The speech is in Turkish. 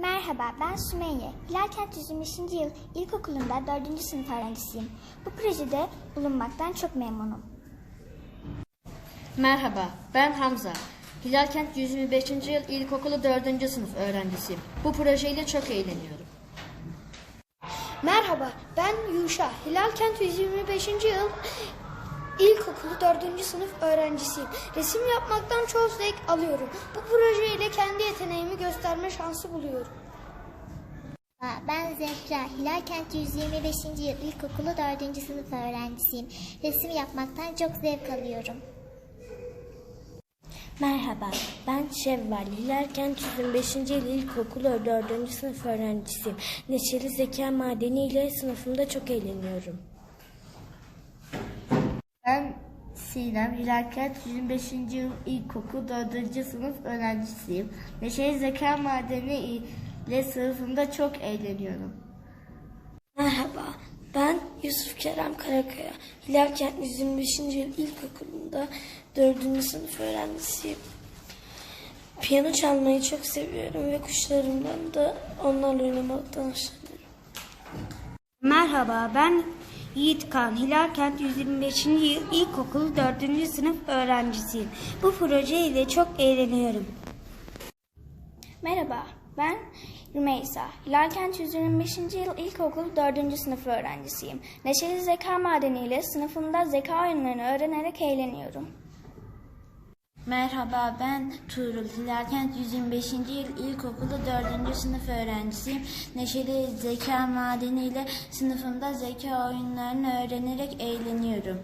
Merhaba, ben Sümeyye. Hilalkent 125. yıl ilkokulunda 4. sınıf öğrencisiyim. Bu projede bulunmaktan çok memnunum. Merhaba, ben Hamza. Hilalkent 125. yıl ilkokulu 4. sınıf öğrencisiyim. Bu projeyle çok eğleniyorum. Merhaba, ben Yuşa. Hilalkent 125. yıl ilkokulu 4. sınıf öğrencisiyim. Resim yapmaktan çok zevk alıyorum. Bu projeyle yeteneğimi gösterme şansı buluyorum. Ben Zehra, Hilalkent 125. yıl ilkokulu 4. sınıf öğrencisiyim. Resim yapmaktan çok zevk alıyorum. Merhaba, ben Şevval. Hilalkent 125. yıl ilkokulu 4. sınıf öğrencisiyim. Neşeli zeka madeni ile sınıfımda çok eğleniyorum. Ben Sinem, Hilakent 125. yıl ilkokul 4. sınıf öğrencisiyim. Neşeli Zeka Madeni ile sınıfımda çok eğleniyorum. Merhaba, ben Yusuf Kerem Karakaya. Hilalkent 125. yıl ilkokulunda 4. sınıf öğrencisiyim. Piyano çalmayı çok seviyorum ve kuşlarımdan da onlarla oynamaktan hoşlanıyorum. Merhaba ben Yiğit Kan. Hilalkent 125. yıl ilkokul 4. sınıf öğrencisiyim. Bu projeyle çok eğleniyorum. Merhaba, ben Rümeysa. Hilalkent 125. yıl ilkokul 4. sınıf öğrencisiyim. Neşeli zeka madeniyle sınıfımda zeka oyunlarını öğrenerek eğleniyorum. Merhaba ben Tuğrul. Hilalkent 125. yıl ilkokulu 4. sınıf öğrencisiyim. Neşeli zeka madeniyle sınıfımda zeka oyunlarını öğrenerek eğleniyorum.